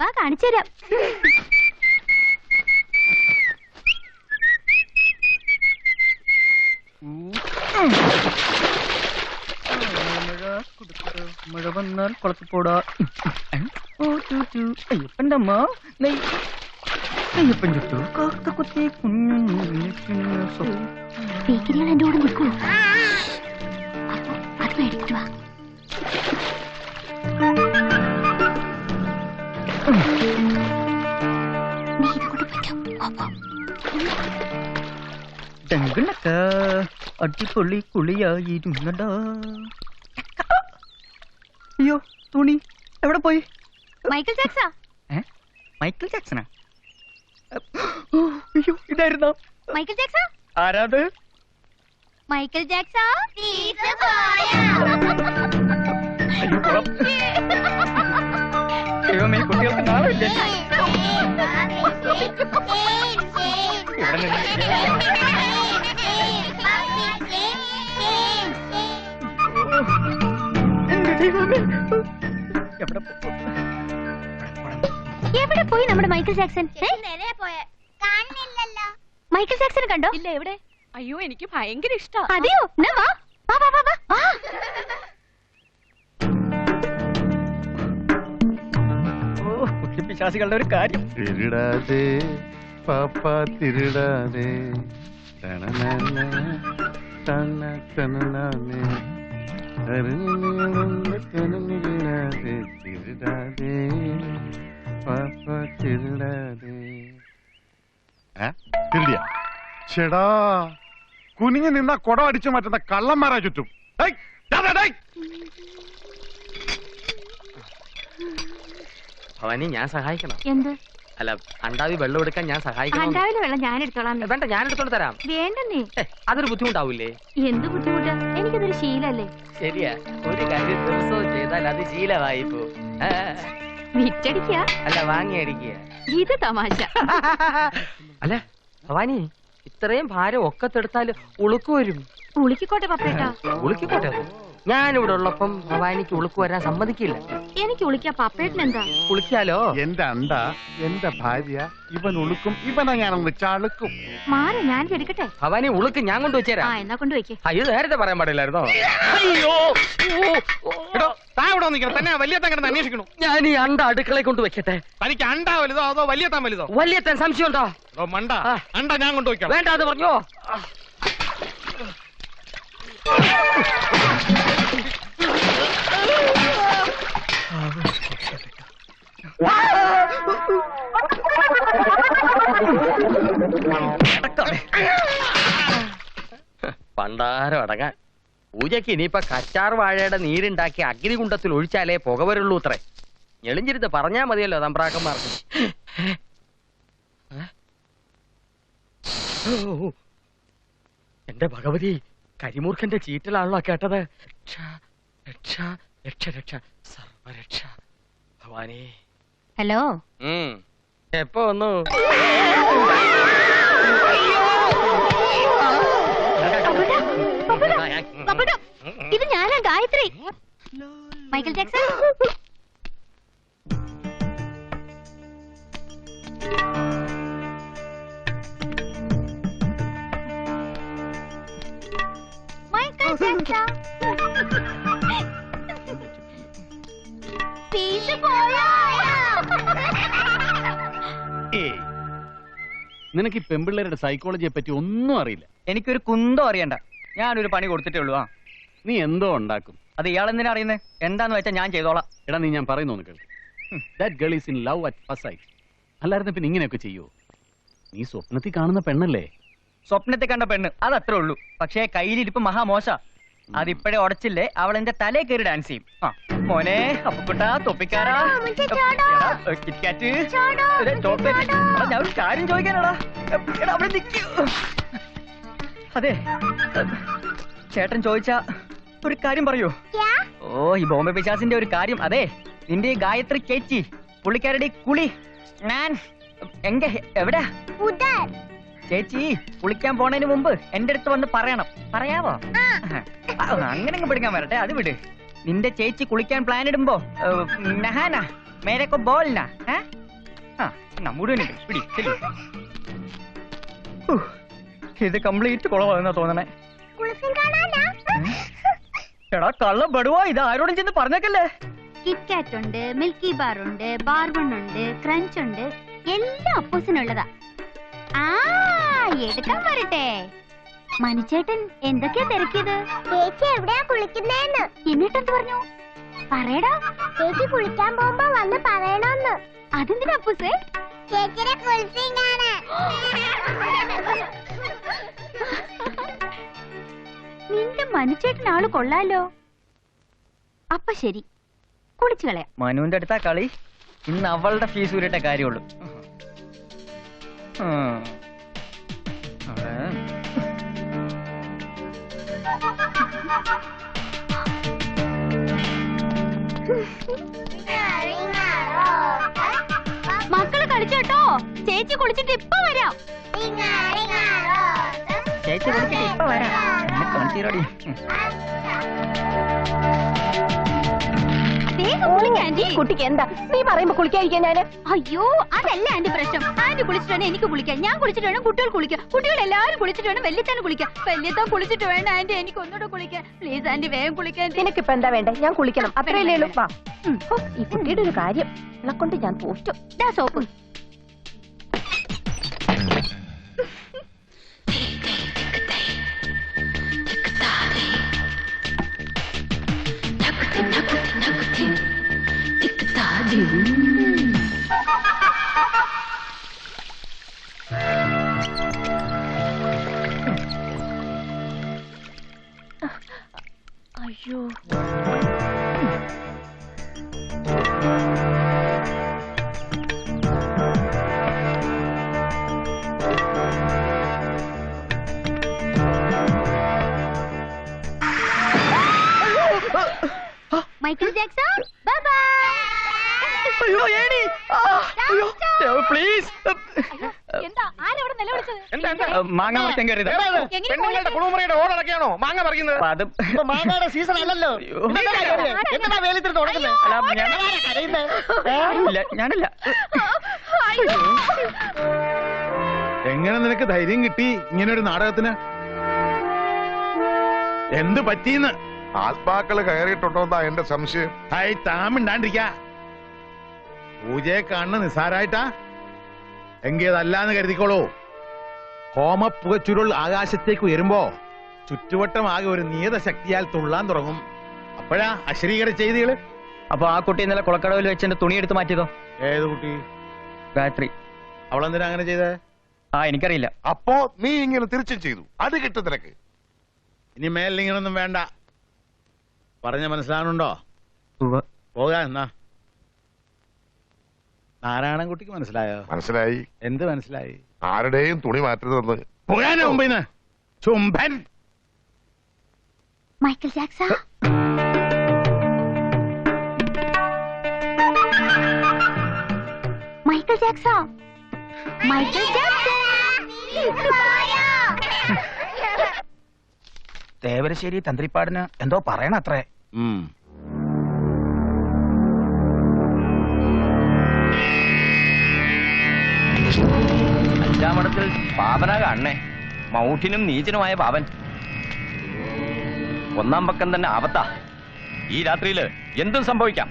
വാ കാണിച്ചുതരാം മഴ കാണാ. വാ വന്നാൽ കുളത്തിപ്പോടാ ഓ ചൂ ചൂ അയ്യപ്പന്റെ അമ്മ നെയ്. അയ്യപ്പൻ ചുട്ടു. കാക്ക കുത്തി കുഞ്ഞു സോ ബേക്കറികൾ എന്റെ കൂടെ നിൽക്കൂ അത് മേടിച്ചിട്ട് വാ. ഡങ്കിളക്ക അടിപൊളി കുളിയായിരുന്നടാ. അയ്യോ തുണി എവിടെ പോയി? മൈക്കിൾ ജാക്സാ ഏ? മൈക്കിൾ ജാക്സനാ അയ്യോ ഇതായിരുന്നോ? മൈക്കിൾ ജാക്സാ ആരാത്? മൈക്കിൾ ജാക്സാ എവിടെ പോ- എവിടെ പോയി നമ്മുടെ മൈക്കിൾ ജാക്സൺ? ഏ? നേരെ പോയെ കാണുന്നില്ലല്ലോ മൈക്കിൾ ജാക്സൺ കണ്ടോ? ഇല്ല എവിടെ? അയ്യോ എനിക്ക് ഭയങ്കര ഇഷ്ടാ. അതെയോ? എന്നാ വാ വാ വാ വാ വാ. വിശ്വാസികളുടെ ഒരു കാര്യം. തിരുടാതെ പാപ്പ തിരുടാതെ തിരുടാതെ കുനിഞ്ഞു നിന്ന കൊടം അടിച്ചു മാറ്റുന്ന കള്ളന്മാരാ ചുറ്റും. ഭവാനി ഞാൻ സഹായിക്കണം? എന്ത്? അല്ല അണ്ടാവി വെള്ളം എടുക്കാൻ ഞാൻ സഹായിക്കണം? അണ്ടാവിലെ വെള്ളം ഞാൻ എടുത്തോളാം. വേണ്ട ഞാൻ എടുത്തോണ്ട് തരാം. വേണ്ടെന്നേ. അതൊരു ബുദ്ധിമുട്ടാവൂലേ? എന്ത് ബുദ്ധിമുട്ടാ? എനിക്കതൊരു ശീലല്ലേ? ശരിയാ. ഒരു കാര്യം ദിവസവും ചെയ്താൽ അത് ശീലമായി പോ വിറ്റടിക്ക? അല്ല വാങ്ങി അടിക്കുക ഇത് തമാശ. അല്ല ഭവാനി ഇത്രയും ഭാരം ഒക്കത്തെടുത്താൽ ഉളുക്ക് വരും. ഉളുക്കിക്കോട്ടെ പപ്പേട്ടാ. ഉളുക്കിക്കോട്ടെ. ഞാനിവിടെ ഉള്ളപ്പം ഭവാനിക്ക് ഉളുക്ക് വരാൻ സമ്മതിക്കില്ല. എനിക്ക് ഉളിക്കാ പപ്പേട്ടൻ എന്താ? കുളിക്കാലോ എന്റെ അണ്ട? എന്റെ ഭാര്യ? ഇവൻ ഉളുക്കും ഇവനെ ഞാനൊന്ന് ചളുക്കും മാറി ഞാൻ ചെടുക്കട്ടെ? ഭവാനി ഉളുക്ക് ഞാൻ ആ കൊണ്ടുവച്ചേരാ എന്നാ വെക്കേ. അയ്യോ നേരത്തെ പറയാൻ പാടില്ലായിരുന്നോ? അയ്യോ എടോ താ ഇവിടെ നിൽക്കണം തന്നെ വലിയ തങ്ങനെ അന്വേഷിക്കണു. ഞാൻ ഈ അണ്ട അടുക്കളയിൽ കൊണ്ട് വെക്കട്ടെ? തനിക്ക് അണ്ട വലുതോ അതോ വലിയ താൻ വലുതോ? വലിയ തൻ സംശയമുണ്ടോ? എടോ മണ്ട. ആ. അണ്ട ഞാൻ കൊണ്ടുപോയിക്കാം വേണ്ട അത് പറഞ്ഞോ. പണ്ടാരം അടങ്ങാൻ. പൂജയ്ക്ക് ഇനിയിപ്പൊ കച്ചാർ വാഴയുടെ നീരുണ്ടാക്കി അഗ്നികുണ്ടത്തിൽ ഒഴിച്ചാലേ പുക വരുള്ളൂ അത്രേ. ഞെളിഞ്ഞിരുന്ന് പറഞ്ഞാ മതിയല്ലോ തമ്പ്രാക്കന്മാർക്ക്. എന്റെ ഭഗവതി കരിമൂർഖന്റെ ചീറ്റലാണല്ലോ കേട്ടത്. രക്ഷ രക്ഷ രക്ഷ രക്ഷ സർവരക്ഷ. ഭവാനി ഹലോ. എപ്പോ വന്നു? ഇത് ഞാനാ Gayatri. Michael Jackson. Michael Jackson. Fees പോയോ നിനക്ക് ഈ പെമ്പിള്ളേരുടെ സൈക്കോളജിയെ പറ്റി ഒന്നും അറിയില്ല. എനിക്കൊരു കുന്തം അറിയണ്ട. ഞാനൊരു പണി കൊടുത്തിട്ടേ ഉള്ളൂ ആ. നീ എന്തോ ഉണ്ടാക്കും. അത് ഇയാൾ എന്തിനാ അറിയുന്നത് എന്താന്ന് വെച്ചാൽ ഞാൻ ചെയ്തോളാം. എടാ നീ ഞാൻ പറയുന്നു ഒന്ന് കേൾക്ക്. That girl is in love at first sight അല്ലായിരുന്നു പിന്നെ ഇങ്ങനെയൊക്കെ ചെയ്യുവോ നീ സ്വപ്നത്തിൽ കാണുന്ന പെണ്ണല്ലേ? സ്വപ്നത്തിൽ കണ്ട പെണ്ണ് അത് അത്രേ ഉള്ളൂ. പക്ഷേ കയ്യിലിരിപ്പ് മഹാമോശ. അതിപ്പോഴേ ഉടച്ചില്ലേ അവൾ എന്റെ തലേ കയറി ഡാൻസ് ചെയ്യും. ആ. മോനെ അപ്പുക്കുട്ടാ തൊപ്പിക്കാരാ കിറ്റ്കാറ്റ്. ചോക്ലേറ്റ്. ഞാൻ ഒരു കാര്യം ചോദിക്കാനാടാ. അവിടെ നിൽക്കൂ അതെ ചേട്ടൻ ചോദിച്ച ഒരു കാര്യം പറയൂ. ഓ ഈ ബോംബെ പിശാസിന്റെ ഒരു കാര്യം. അതെ നിന്റെ ഈ ഗായത്രി ചേച്ചി പുള്ളിക്കാരുടെ കുളി. ഞാൻ എങ്ക എവിടെ? ചേച്ചി കുളിക്കാൻ പോണതിന് മുമ്പ് എന്റെ അടുത്ത് വന്ന് പറയണം. പറയാവോ? അങ്ങനെ അങ്ങ് പിടിക്കാൻ വരട്ടെ അത് വിട്. നിന്റെ ചേച്ചി കുളിക്കാൻ പ്ലാൻ ഇടുമ്പോ നഹാന മേരൊക്കെ പിടി ചെല്ലു. ഇത് കംപ്ലീറ്റ് കുളമാകുന്ന തോന്നണേ. എടാ കള്ള ബടുവാ ഇത് ആരോടും ചെന്ന് പറഞ്ഞേക്കല്ലേ? കിറ്റ്കാറ്റ് ഉണ്ട് മിൽക്കി ബാർ ഉണ്ട് ബാർബൺ ഉണ്ട് ക്രഞ്ച് ഉണ്ട് എല്ലാം അപ്പൂസിനുള്ളതാ ആ എടുക്കാൻ വരട്ടെ. മനുചേട്ടൻ എന്തൊക്കെയാ തിരക്കിയത്? ചേച്ചി എവിടെയാ കുളിക്കുന്നേന്ന്? എന്നിട്ടെന്ത് പറഞ്ഞു? പറയടാ. ചേച്ചി കുളിക്കാൻ പോകുമ്പോ വന്ന് പറയണോന്ന്. അതെന്തിനാ അപ്പൂസേ? ചേച്ചിയുടെ കാണാൻ നിന്റെ മനുചേട്ടൻ ആൾ കൊള്ളാലോ. അപ്പൊ ശരി. കുളിച്ചു കളയാം. മനുവിന്റെ അടുത്താ കളി. ഇന്ന് അവളുടെ ഫീസ് ഊരിട്ട കാര്യമുള്ളൂ. മക്കൾ കളിച്ചോട്ടോ ചേച്ചി കുളിച്ചിട്ട് ഇപ്പൊ വരാം. ചേച്ചി കുളിച്ചിട്ട് ഇപ്പൊ വരാം. എന്നെ കുട്ടിക്ക് എന്താ? നീ പറയുമ്പോ കുളിക്കാതിരിക്കാൻ ഞാൻ? അയ്യോ അതല്ല ആന്റി പ്രശ്നം. ആന്റി കുളിച്ചിട്ട് വേണം എനിക്ക് കുളിക്കാം ഞാൻ കുളിച്ചിട്ട് വേണം കുട്ടികൾ കുളിക്കാം കുട്ടികൾ എല്ലാവരും കുളിച്ചിട്ട് വേണം വല്യത്താൻ കുളിക്കാൻ. വല്യത്താൻ കുളിച്ചിട്ട് വേണം ആന്റി. എനിക്ക് ഒന്നുകൂടെ കുളിക്കാൻ. പ്ലീസ് ആന്റി വേഗം കുളിക്കാൻ. നിനക്കിപ്പോ എന്താ വേണ്ടേ? ഞാൻ കുളിക്കണം. അത്രയല്ലേ ഹോ, ഈ കുട്ടിയുടെ ഒരു കാര്യം. കൊണ്ട് ഞാൻ തോറ്റു സോപ്പ്. അയ്യോ മൈക്കിൾ ജാക്സൺ ബൈ ബൈ അയ്യോ ഏടി ആ, അയ്യോ എന്താ? എന്താ? എന്താ മാങ്ങ മറിക്കാൻ കയറിയത് എങ്ങനെ പെണ്ണുങ്ങളുടെ കുളിമുറിയുടെ ഓടടക്കാണോ മാങ്ങ പറിക്കുന്നത് അത് മാങ്ങയുടെ സീസൺ അല്ലല്ലോ. അല്ല, ഞാൻ- കരയുന്നത് ഞാനല്ല എങ്ങനെ നിനക്ക് ധൈര്യം കിട്ടി ഇങ്ങനെ ഒരു നാടകത്തിന്? എന്ത് പറ്റീന്ന് ആത്മാക്കൾ കയറിയിട്ടുണ്ടോന്നാ എന്റെ സംശയം. ഹായ് താമിണ്ടാണ്ടിരിക്ക പൂജയെ കാണുന്ന നിസാരായിട്ടാ എങ്കിൽ കരുതിക്കോളൂ. കരുതിക്കോളൂ ഹോമപ്പുകച്ചുരുൾ ആകാശത്തേക്ക് ഉയരുമ്പോ ചുറ്റുവട്ടം ആകെ ഒരു നിയത ശക്തിയാൽ തുള്ളാൻ തുടങ്ങും. അപ്പോഴാ അശ്രീകര ചെയ്തികൾ? അപ്പൊ ആ കുട്ടി ഇന്നലെ കുളക്കടവിൽ വെച്ച് എന്റെ തുണി എടുത്ത് മാറ്റിയതോ? ഏത് കുട്ടി? ഗായത്രി അവളെന്തിനാ അങ്ങനെ ചെയ്തേ? ആ എനിക്കറിയില്ല. അപ്പോ നീ ഇങ്ങനെ തിരിച്ചും ചെയ്തു. അത് കിട്ടും നിനക്ക്. ഇനി മേലിങ്ങനൊന്നും വേണ്ട. പറഞ്ഞ മനസ്സിലാണുണ്ടോ പോകാ എന്നാ. നാരായണൻകുട്ടിക്ക് മനസ്സിലായോ? മനസ്സിലായി. എന്ത് മനസ്സിലായി? ആരുടെയും തുണി മാറ്റരുതെന്ന് പോകാനോ മുമ്പിന്ന് ചുംബൻ. Michael Jackson Michael Jackson Michael Jackson Thevarassery തന്ത്രിപ്പാടിന് എന്തോ പറയണത്രേ. അഞ്ചാമടത്തിൽ പാപന കാണണേ. മൗഢിനും നീചനുമായ പാപൻ. ഒന്നാം പക്കം തന്നെ ആപത്താ. ഈ രാത്രിയിൽ എന്തും സംഭവിക്കാം.